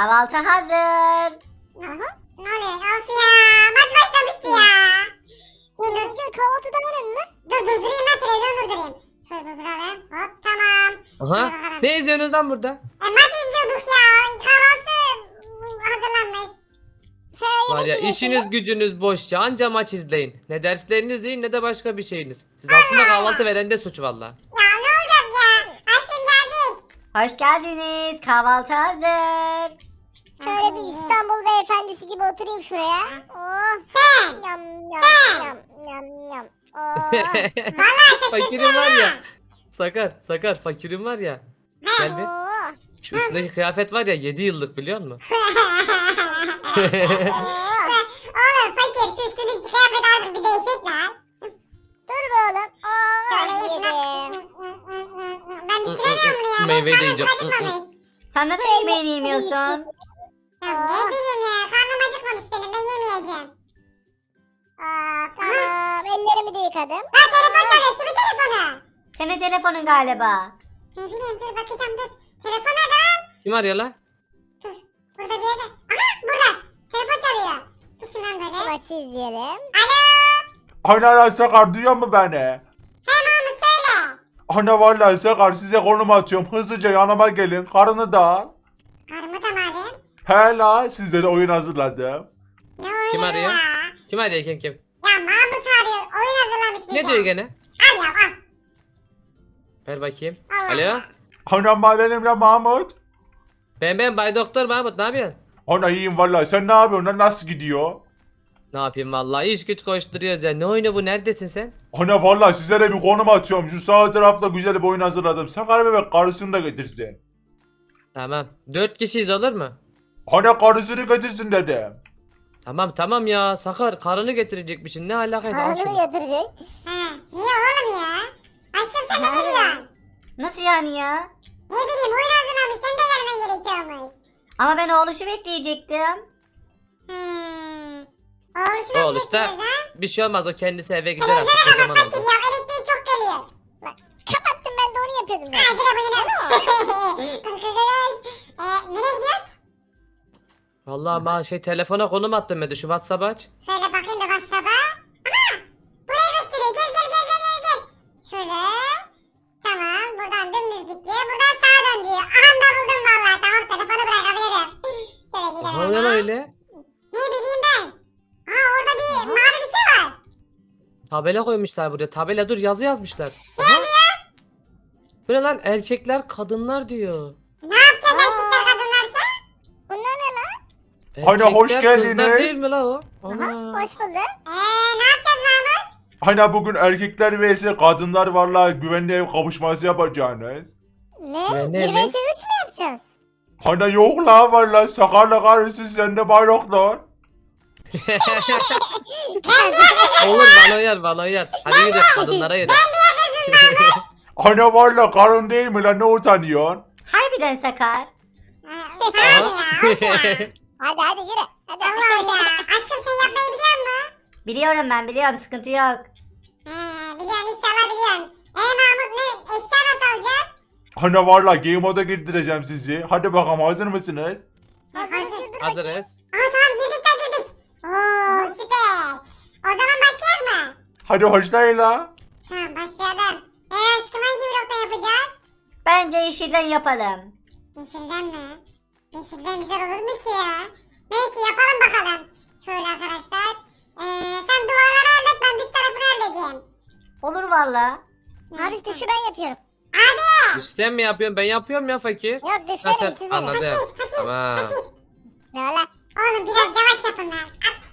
Kahvaltı hazır. Aha. Ne oluyor? Of ya. Maç başlamıştı ya. Dur dur kahvaltıda verelim lan. Dur durdurayım lan televizyon durdurayım. Şöyle durduralım. Hop tamam. Aha. Hadi bakalım. Ne izliyorsunuz lan burada? E, maç izliyorduk ya. Kahvaltı hazırlanmış. He Var ya işiniz gücünüz boş ya. Anca maç izleyin. Ne dersleriniz değil ne de başka bir şeyiniz. Siz aslında kahvaltı verende suç valla. Ya ne olacak ya? Aşkım geldik. Hoş geldiniz. Kahvaltı hazır. Şöyle bir İstanbul beyefendisi gibi oturayım şuraya. Oh. Sen. Yam yam Sen. yam yam yam. Oh. Vallahi var ya. ha. Sakar, Sakar fakirim var ya. Gel bir. Oh. Şu üstündeki kıyafet var ya 7 yıllık biliyor musun? Oh. Oğlum fakir şu üstündeki kıyafet artık bir değişik lan. Dur be oğlum. Oh. Şöyle yedim. Ben bitiremiyorum bunu ya. Meyveyi de yiyeceğim. Sen nasıl ekmeğini yemiyorsun? Yıkadım. Lan telefon çalıyor. Kimin telefonu? Senin telefonun galiba. Ne bileyim dur bakacağım dur. Telefon nerede lan? Kim arıyor lan? Dur. Burada bir yerde. Aha burada. Telefon çalıyor. Dur şimdi lan böyle. Maçı izleyelim. Alo. Ana lan Sakar duyuyor mu beni? He Mahmut söyle. Ana vallahi Sakar size konum atıyorum. Hızlıca yanıma gelin. Karını da al. Karımı tamamen. He la sizlere oyun hazırladım. Ne oyunu Kim arıyor? ya? Kim arıyor kim kim? Ya Mahmut arıyor. Oyun hazırlamış bize. Ne diyor gene? Al ya al. Ver bakayım. Allah Alo. Anam ben benimle Mahmut. Ben ben Bay Doktor Mahmut ne yapıyorsun? Ana iyiyim vallahi sen ne yapıyorsun lan nasıl gidiyor? Ne yapayım vallahi iş güç koşturuyoruz ya. Ne oyunu bu neredesin sen? Ana vallahi sizlere bir konum atıyorum. Şu sağ tarafta güzel bir oyun hazırladım. Sakar bebek karısını da getirsin. Tamam. Dört kişiyiz olur mu? Ana karısını getirsin dedim. Tamam tamam ya Sakar karını getirecekmişsin ne alakası al Karnını şunu. yatıracak. He. Niye oğlum ya? Aşkım sen ne geliyorsun? Nasıl yani ya? Ne bileyim oyun hazırlamış. Senin de gelmen gerekiyormuş. Ama ben oğluşu bekleyecektim. Hmm. Oğluşu nasıl oluşta bekliyoruz ha? bir şey olmaz o kendisi eve gider artık kapat fakir oldu. ya. Elektriği çok geliyor. Kapattım ben de onu yapıyordum Ha zaten. direkt bunu Eee nereye gidiyoruz? Vallahi ben şey telefona konum attım de şu WhatsApp aç. Şöyle bakayım da WhatsApp'a. Aha! Burayı gösteriyor. Gel gel gel gel gel gel. Şöyle. Tamam. Buradan dümdüz git diyor. Buradan sağa dön diyor. Aha da buldum vallahi. Tamam telefonu bırakabilirim. Şöyle Ne gidelim oluyor lan hemen. öyle? Ne bileyim ben. Aa orada bir mavi bir şey var. Tabela koymuşlar buraya. Tabela dur yazı yazmışlar. Aha. Bu ne lan erkekler kadınlar diyor. Hani hoş Erkekler geldiniz. Kızlar değil mi la o? Ana. hoş bulduk. Eee ne yapacağız Mahmut? Ana bugün erkekler vs kadınlar varla güvenli ev kavuşması yapacağınız. Ne? Ya 1 ne, vs 3 ne? mü yapacağız? Ana yok la valla Sakar'la karısı sende bayraklar. Olur bana uyar bana uyar. Hadi gidelim kadınlara gidelim. Ana valla karın değil mi lan ne utanıyorsun? Harbiden sakar. Ee, Tamam ya. of ya. Hadi hadi yürü. Hadi. Allah ya. Aşkım sen yapmayı biliyor musun? Biliyorum ben biliyorum sıkıntı yok. He biliyorsun inşallah biliyorsun. Eee Mahmut ne? Eşya nasıl alacağız? Ana valla game moda girdireceğim sizi. Hadi bakalım hazır mısınız? Hazır. Hazırız. Aa tamam girdik de girdik. Oo süper. O zaman başlayalım mı? Hadi başlayın la. Tamam başlayalım. Eee aşkım hangi blokta yapacağız? Bence yeşilden yapalım. Yeşilden mi? Yeşilden güzel olur mu ki ya? Neyse yapalım bakalım. Şöyle arkadaşlar. Ee, sen duvarları hallet ben dış tarafını halledeyim. Olur valla. Abi işte şu ben yapıyorum. Abi! Sistem mi yapıyorsun? Ben yapıyorum ya fakir. Yok dış Ha, benim sen çizelim. anladım. Fakir, fakir, Tamam. fakir. Ne lan? Oğlum biraz yavaş yapın lan. At.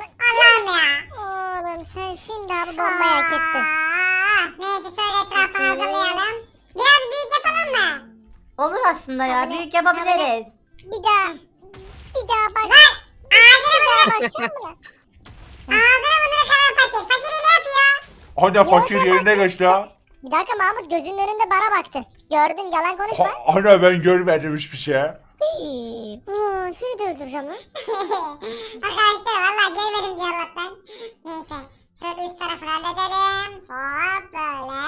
Allah'ım ya. Oğlum sen şimdi abi bombayı hak ettin. Aa, Neyse şöyle etrafını hazırlayalım. Biraz büyük yapalım mı? Olur aslında ya büyük yapabiliriz. Bir daha. Bir daha bak. Lan! Daha bunu, bakacağım mı? ağzını bunu kalan fakir. Fakir ne yapıyor? Ana fakir sen yerine geç la. Bir dakika Mahmut gözünün önünde bana baktı. Gördün yalan konuşma. Ha, ana ben görmedim hiçbir şey. Hii. Aa, seni de öldüreceğim lan. Arkadaşlar valla görmedim diyor Allah'tan. Neyse. Şöyle üst tarafını halledelim. Hop böyle.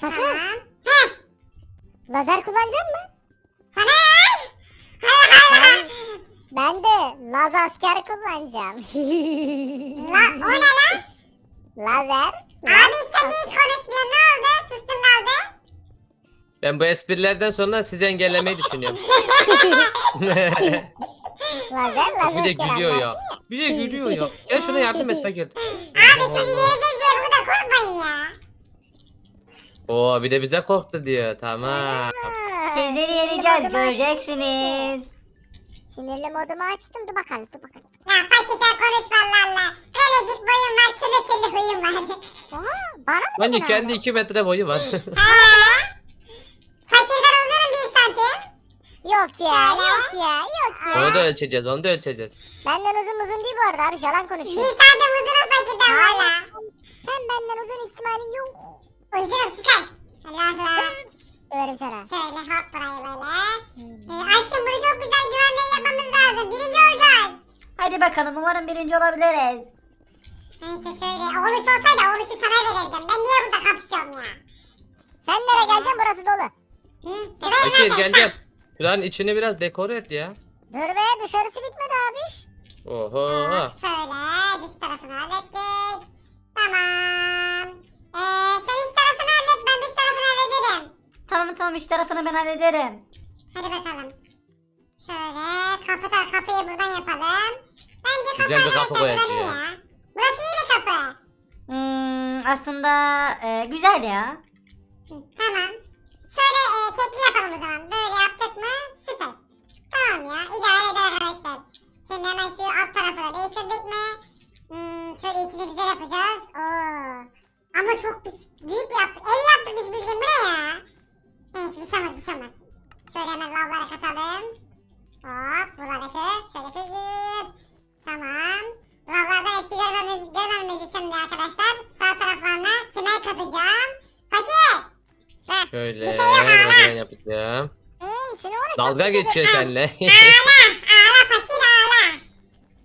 Sakın. Tamam. Heh. Lazer kullanacak mı? Sana ne? Hayır asker kullanacağım. La, o ne lan? Lazer. Abi sen hiç konuşmuyorsun. Ne oldu? Sustun kaldı. Ben bu esprilerden sonra sizi engellemeyi düşünüyorum. Lazer lazer. bir de gülüyor ya. Bir de gülüyor ya. Gel şuna yardım et fakir. Abi sizi yiyeceğiz diye bu kadar korkmayın ya. Oo bir de bize korktu diyor. Tamam. Sizleri yeneceğiz göreceksiniz. Sinirli modumu açtım. Dur bakalım dur bakalım. Ya fakir sen konuşma Allah Allah. Helecik boyun var, türlü türlü huyun var. Aa, bana mı Bence dedin kendi abi? 2 metre boyu var. Ha? Fakirden uzunum bir santim. Yok ya yok ya yok ya. onu da ölçeceğiz onu da ölçeceğiz. Benden uzun uzun değil bu arada abi yalan Bir konuşuyor. santim uzunum fakirden valla. Sen benden uzun ihtimalin yok. Uzunum sus lan. Allah Allah. Överim sana. Şöyle hop burayı böyle. Ee, aşkım bunu çok güzel güvenle yapmamız lazım. Birinci olacağız. Hadi bakalım umarım birinci olabiliriz. Neyse şöyle. Oğluş olsaydı oğluşu sana verirdim. Ben niye burada kapışıyorum ya? Sen nereye geleceksin burası dolu. Hı? Evet, Fakir evet. gel gel. Şuranın içini biraz dekore et ya. Dur be dışarısı bitmedi abiş. Oho. Hop, Şöyle dış tarafını hallettik. Tamam. Ee, sen iç tarafını hallet ben dış tarafını hallederim. Tamam tamam iş tarafını ben hallederim. Hadi bakalım. Şöyle kapı da kapıyı buradan yapalım. Bence kapı Güzel bir kapı arkadaşlar iyi ya. ya. Burası iyi bir kapı. Hmm, aslında e, güzel ya. Hı, Tamam. Şöyle e, tekli yapalım o zaman. Böyle yaptık mı süper. Tamam ya idare eder arkadaşlar. Şimdi hemen şu alt tarafı da değiştirdik mi? Hmm, şöyle içini güzel yapacağız. Oo. Ama çok bir, büyük bir yaptık. Ev yaptık biz bildiğin bu ne ya? Neyse bir şey olmaz bir şey olmaz. Şöyle hemen lavları katalım. Hop buraları kır. Şöyle kır. Tamam. Lavlardan etki görmemiz, görmememiz için de arkadaşlar sağ taraflarına çimen katacağım. Fakir! Şöyle Bir şey yok merdiven yapacağım. Hmm, çok Dalga geçiyor seninle. Ağla! Ağla fakir ağla!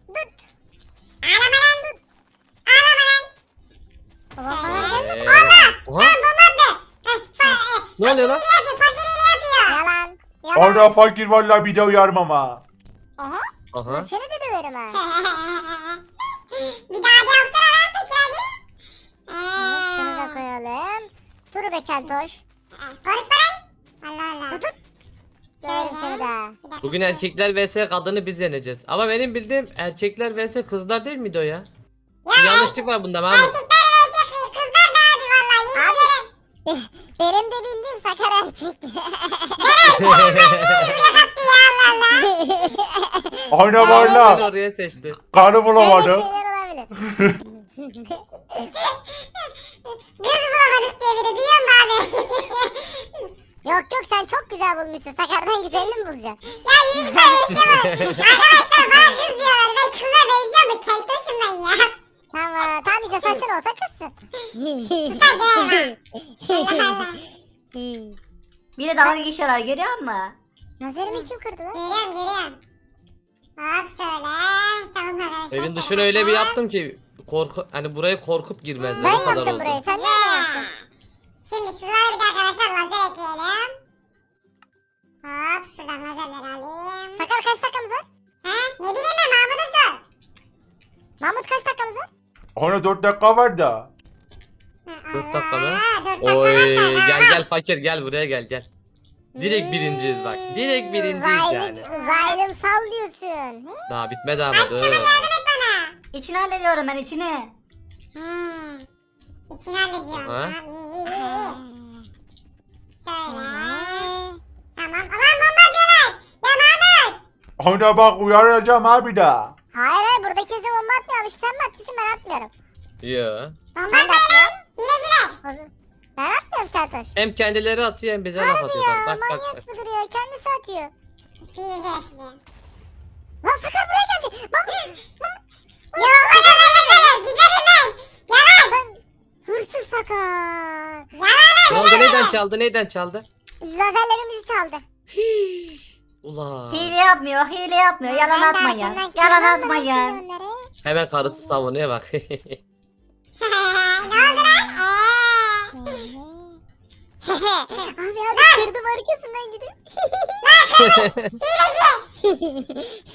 Dur. Ağlama lan dur! Ağlama lan! Oha. Ee, Allah! Oha. Lan bombadı! Heh, fa- e, Ne oluyor lan? Fakir yapıyor, fakir hile yapıyor. Yalan. Yalan. Ana fakir vallahi bir de uyarım ama. Aha. Aha. Seni de döverim ha. bir daha da yapsana lan hadi. Şunu da Ee, koyalım. Dur be keltoş. Konuşma lan. Allah Allah. Dur dur. Döverim seni daha. Bir dakika. Bugün erkekler vs kadını biz yeneceğiz. Ama benim bildiğim erkekler vs kızlar değil miydi o ya? Bir yanlışlık var bunda Mahmut. Erkekler erkek kızlar da abi vallahi yemin ederim. Be- Benim de bildiğim sakar erkekti. Ana Mahmut valla. oraya seçti. Karı Böyle bulamadım. şeyler olabilir. Kız bulamadık diye biri musun abi? Yok yok sen çok güzel bulmuşsun. Sakardan güzelini mi bulacaksın? ya bir şey mi? Arkadaşlar bana kız diyorlar. Ben kıza benziyorum mu? Keltoşum ben ya. Tamam tamam işte saçın olsa kızsın. Allah Allah. Bir de dalga geçiyorlar görüyor musun? Nazarımı kim kırdı lan? Görüyorum görüyorum. Hop şöyle. Tamam arkadaşlar. Evin dışını öyle bir yaptım ki korku hani buraya korkup girmezler Ben o kadar yaptım oldu. burayı. Sen nereden yaptın? Şimdi şuralara bir de arkadaşlar lazer ekleyelim. Hop şuradan lazerleri alayım. Sakar kaç dakikamız var? Ha? Ne bileyim ben Mahmut'a sor. Mahmut kaç dakikamız var? Ana 4 dakika var da. Ha, Dört dakika mı? Oy gel daha- gel fakir gel buraya gel gel. Direkt birinciyiz bak. Direkt birinciyiz yani. Zalim sal diyorsun. Hı? Daha bitmedi ama Aşkım dur. hadi yardım et bana. İçini hallediyorum ben içini. Hmm. İçini hallediyorum. Aha. Tamam iyi iyi iyi. Şöyle. Tamam. Aman bomba atıyorlar. Ya Mahmut. Ana bak uyaracağım abi da. Hayır hayır burada kimse bomba atmıyormuş. Sen mi atıyorsun ben atmıyorum. Yo. Bomba Ben de atmayın atmıyorum. Lan. Zaman- Ben atmıyorum Keltoş. Hem kendileri atıyor hem bize laf Harbi atıyorlar. ya Bak bak bak. manyak mıdır ya kendisi atıyor. Hileciler size. Lan Sakar buraya geldi. Bak. Yok hadi ben yaparım. Giderim ben. Yalan. Hırsız Sakar. Yalan Ne oldu neyden çaldı neyden çaldı? Lazerlerimizi çaldı. Ulan. Hile yapmıyor hile yapmıyor yalan Ben de atmayın. arkamdan Yalan kırmam atmayın. onları. Hemen karısı savunuyor bak. ne oldu lan? Eee. Abi abi kırdım arkasından gidip. Hileci.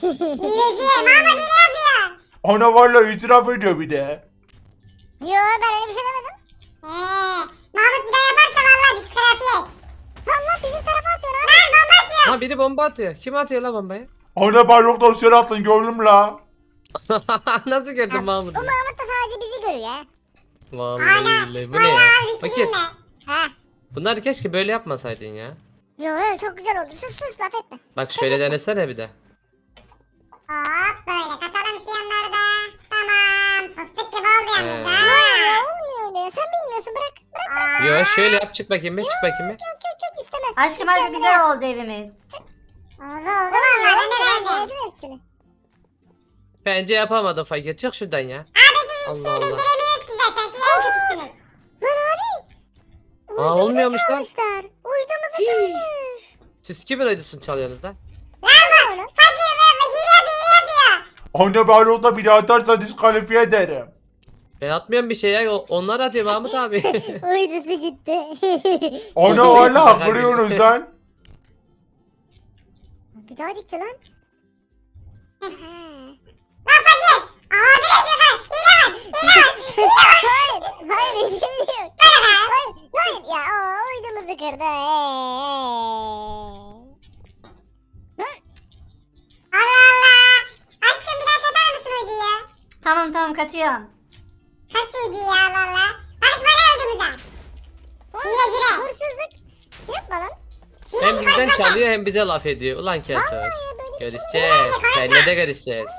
Hileci. Mahmut hile Ana vallahi itiraf ediyor bir de. Yo ben öyle bir şey demedim. Eee Mahmut bir daha yaparsa valla diskalifiye et. Lan lan bizim tarafa atıyor abi. Lan bomba atıyor. Ha biri bomba atıyor. Kim atıyor la bombayı? Ana ben yoktan sen attın gördüm la. Nasıl gördün Mahmut? Bu Mahmut da sadece bizi görüyor ha. Vallahi Ana. billahi bu ne Valla ya? abi Fakir. düşüneyim mi? Ha. Bunları keşke böyle yapmasaydın ya. Yo yo çok güzel oldu. Sus sus laf etme. Bak şöyle denesene bir de. Hop böyle katalım şu yanlarda. Tamam. Fıstık gibi oldu yalnız Ee. ha. Ya olmuyor öyle. Sen bilmiyorsun bırak. Bırak. Aa, Yo şöyle yap çık bakayım bir çık bakayım bir. Yok yok yok istemez. Aşkım harbi güzel oldu evimiz. Oldu oldu valla ben de beğendim. Beğendim hepsini. Bence yapamadın fakir çık şuradan ya. Abi siz hiçbir şey Allah Allah. beceremiyoruz ki zaten. Siz en kötüsünüz. Abi. Aa, Uydumuzu olmuyormuş lan. çalmışlar. Uydumuzu çalmış. Siz kimin uydusun çalıyorsunuz lan? Lan bu fakir ve hile hile yapıyor. Ana ben yoktan bir daha atarsa diskalifiye ederim. Ben atmıyorum bir şey ya. o- Onlar atıyor Mahmut abi. Uydusu gitti. Ana valla kırıyorsunuz lan. bir daha dikti lan. Lan Çalıyor hem bize laf ediyor. Ulan keltoş. Böyle Görüşeceğiz. Seninle de görüşeceğiz.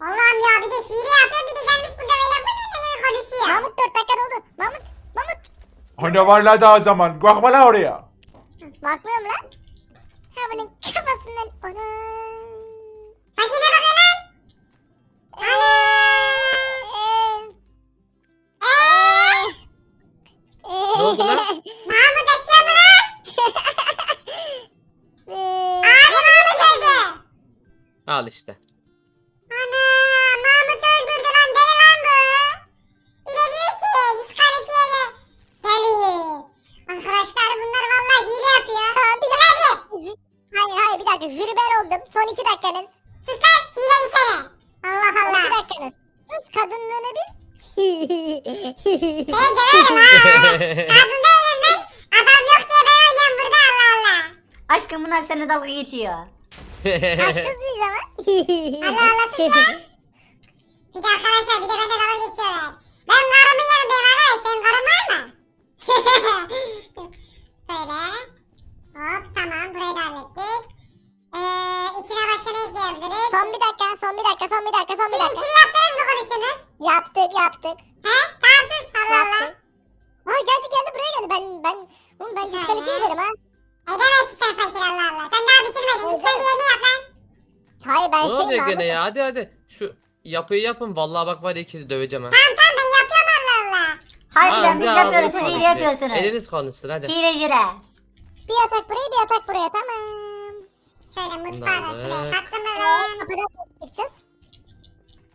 Allah'ım ya bir de hile yapıyor bir de gelmiş burada böyle böyle konuşuyor. Mahmut 4 dakika doldu. Mahmut, Mahmut. Ana valla daha zaman. Bakma lan oraya. Bakmıyorum lan. Ha bunun kafasından. Ana. Jüri ben oldum. Son 2 dakikanız. Sus lan hileli seni. Allah Son 2 Allah. dakikanız. Sus kadınlığını bil. Seni döverim ha. Kadın değilim ben. Adam yok diye ben oynuyorum burada Allah Allah. Aşkım bunlar seninle dalga geçiyor. Haksız mıyız ama? Allah Allah sus ya. Bir de arkadaşlar bir de bende dalga geçiyorlar. Ben karımın yanındayım arkadaş. Senin karın var mı? Böyle. Hop tamam burayı da hallettik. Ee, içine başka ne ekleyebiliriz? son bir dakika, son bir dakika, son bir dakika, son bir Siz dakika. içini yaptınız mı konuştunuz? Yaptık, yaptık. He? Tamam sus Allah Allah. Yaptık. Geldi geldi buraya geldi. Ben ben oğlum ben Güzel diskalifiye ya. ederim ha. Edemezsin sen fakir Allah Allah. Sen daha bitirmedin. Git sen diğerini yap lan. Hayır ben ne şey oluyor gene Mahmut'um. ya? Hadi hadi. Şu yapıyı yapın. Vallahi bak var ya ikinizi döveceğim ha. Tamam tamam ben yapıyorum Allah Allah. Harbiden biz yapıyoruz siz konuşuyor. yapıyorsunuz. Eliniz konuşsun hadi. Hileciler. Bir yatak buraya bir yatak buraya tamam. Şöyle mutfağı da şuraya ben? kapıdan çıkacağız.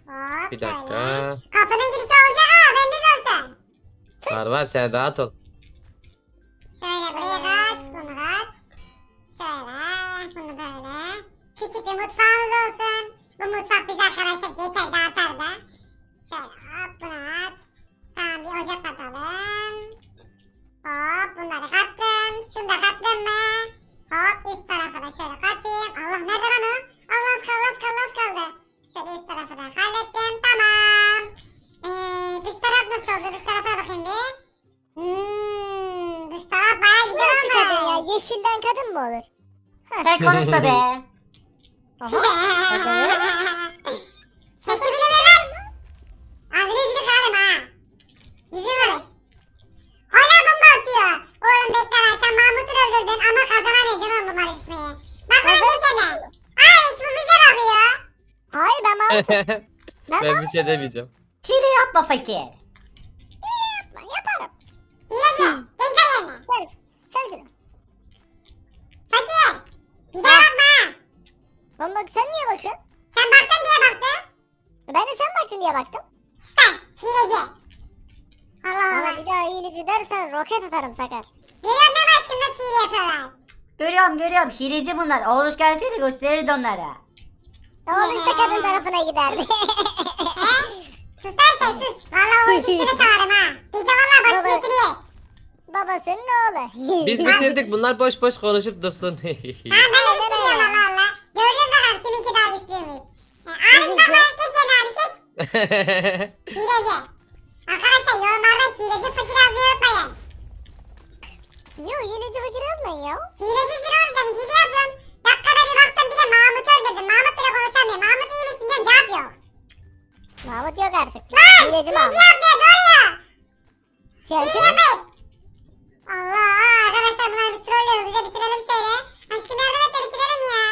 Hop Bir böyle. dakika. Kapının girişi olacak ha haberiniz olsun. Var var sen rahat ol. Şöyle buraya kat, bunu kat. Şöyle, bunu böyle. Küçük bir mutfağımız olsun. Bu mutfak bize arkadaşlar yeter de artar da. Şöyle hop bunu at. Tamam bir ocak katalım. Hop bunları kattım. Şunu da kattım mı? Hop üst tarafa da şöyle katayım. Allah nerede lan o? Allah az kaldı az kaldı az kaldı. Şöyle üst tarafı da hallettim. Tamam. Ee, dış taraf nasıl oldu? Dış tarafa bakayım bir. Hmm, dış taraf bayağı güzel Nasıl kadın ya? olmuş. Yeşilden kadın mı olur? Sen konuşma be. Peki bir de var? Ağzını yüzünü kırarım ha. Yüzünü vurur. Hala bomba atıyor. Oğlum bekle lan sen Mahmut'u öldürdün ama kazanamayacaksın oğlum bu yarışmayı. Bak bunu geçene. Abi bu bize bakıyor. Hayır ben Mahmut'um. Ben ben bir şey demeyeceğim. Hile yapma fakir. yapma yaparım. Hileci. Geç lan yerine. Sen, sen şunu. Fakir. Bir daha bakma. Lan bak sen niye bakıyorsun? Sen baktın diye baktım. Ben de sen baktın diye baktım. Sen hileci. Allah Bana Allah. bir daha iyilici dersen roket atarım sakar. Görüyor musun aşkım nasıl hile yapıyorlar? Görüyorum görüyorum hileci bunlar. Oruç gelseydi gösterirdi onlara. Oğlum da kadın tarafına giderdi. Sus lan sen sus. Valla o üstüne sağarım ha. Gece valla Baba. başını etini yer. Babasının oğlu. Biz bitirdik bunlar boş boş konuşup dursun. Ha ben de bitiriyorum valla valla. Gördünüz bakalım kiminki daha güçlüymüş. Ha, Abi baba geç yerine abi geç. Hileci. Arkadaşlar yorumlarda hileci fakir yazmayı unutmayın. Yo yineci fakir yazmayın ya. Hilecisin oğlum sen hile yapıyorsun. Dakikada bir baktım bir de Mahmut'u öldürdüm. Mahmut bile konuşamıyor. Mahmut iyi misin diyorum cevap yok. Mahmut yok artık. Lan Hileci hileci Mahmut. yaptı doğruyor. Çelti. Hile mi? Allah arkadaşlar bunları bir trollüyoruz. Bize bitirelim şöyle. Aşkım yardım et de bitirelim ya.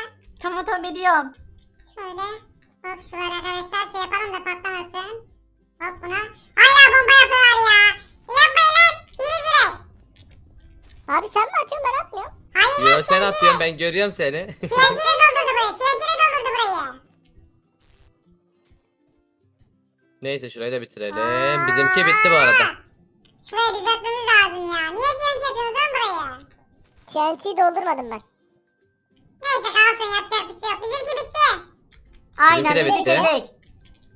Tamam tamam ediyorum. Şöyle. Hop şunları arkadaşlar şey yapalım da patlamasın. Hop buna. Hala bomba yapıyorlar ya. Yapmayın lan. Abi sen mi atıyorsun ben atmıyorum. Hayır Yo lan sen atıyorsun ben görüyorum seni. TNT'yle doldurdu burayı. TNT'yle doldurdu burayı. Neyse şurayı da bitirelim. Bizimki bitti bu arada. Şurayı düzeltmemiz lazım ya. Niye TNT yapıyoruz lan burayı? TNT'yi doldurmadım ben. Neyse kalsın yapacak bir şey yok. Bizimki bitti. Aynen de biz bitti. bitirdik.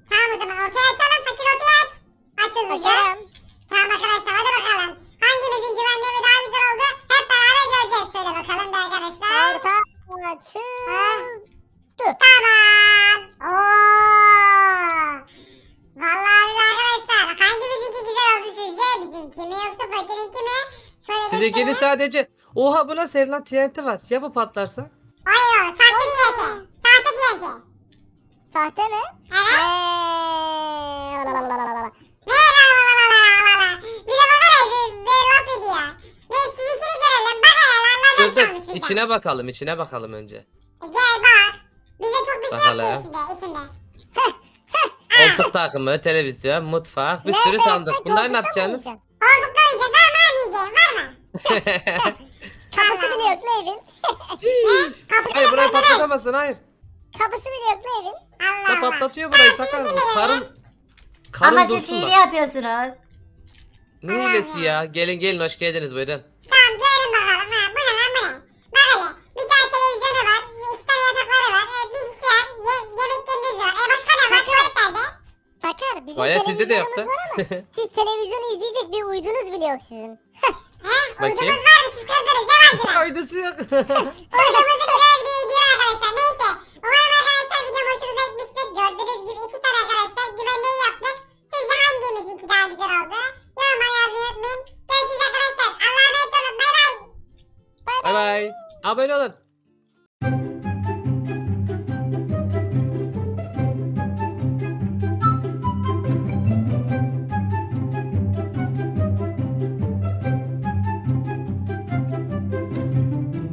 Tamam o zaman ortaya açalım. Fakir ortaya aç. Aç hızlıca. Açarım. Tamam arkadaşlar hadi bakalım. Hangimizin güvenliği daha güzel oldu? Hep beraber göreceğiz. Şöyle bakalım bir arkadaşlar. Orta açıldı. Tamam. Oo. Vallahi billahi arkadaşlar hangimizinki güzel oldu sizce? Bizimki mi yoksa fakirinki mi? Şöyle Sizinkini göstereyim. sadece... Oha buna sevilen TNT var. Ya bu patlarsa? Hayır o sahte TNT. Sahte TNT. Sahte mi? Evet. Eee, la la la la la la. Bir de bana ne bir laf ediyor. Ne sizinkini görelim. Bak hele lan Dur nazar dur. çalmış bizden. İçine bakalım içine bakalım önce. Gel bak. Bize çok bir şey yok Bakalım. ki içinde. içinde. Koltuk takımı, televizyon, mutfak, bir sürü sandık. Bunlar ne yapacaksınız? Koltukta yiyeceğiz var mı yiyeceğim var mı? Kapısı bile yok la evin. Kapısı hayır burayı patlatamazsın hayır. Kapısı bile yok la evin. Allah Ya Allah. patlatıyor burayı sakın. Karın... Karın Ama siz dursun hile bak. yapıyorsunuz. Ne hilesi ya? Gelin gelin hoş geldiniz buyurun. Tamam görelim bakalım. Ha, bu ne lan bu ne? Bak hele. Bir tane televizyonu var. iki tane yatakları var. E, bilgisayar. Ye, yemek yeriniz var. E başka ne var? Tuvalet nerede? Sakar bizim Baya sizde de televizyonumuz yaptı. var ama siz televizyonu izleyecek bir uydunuz bile yok sizin. He? Bakayım. Uydumuz var mı? Siz kırdınız. Yalancılar. Faydası yok. Uydumuzu güzel bir video arkadaşlar. Neyse. Umarım arkadaşlar videom hoşunuza gitmiştir. Gördüğünüz gibi iki tane arkadaşlar güvenliği yaptık. Sizce hangimizinki daha güzel oldu? Yorumlara yazmayı unutmayın. Görüşürüz arkadaşlar. Allah'a emanet olun. Bay bay. bay bay. Abone olun.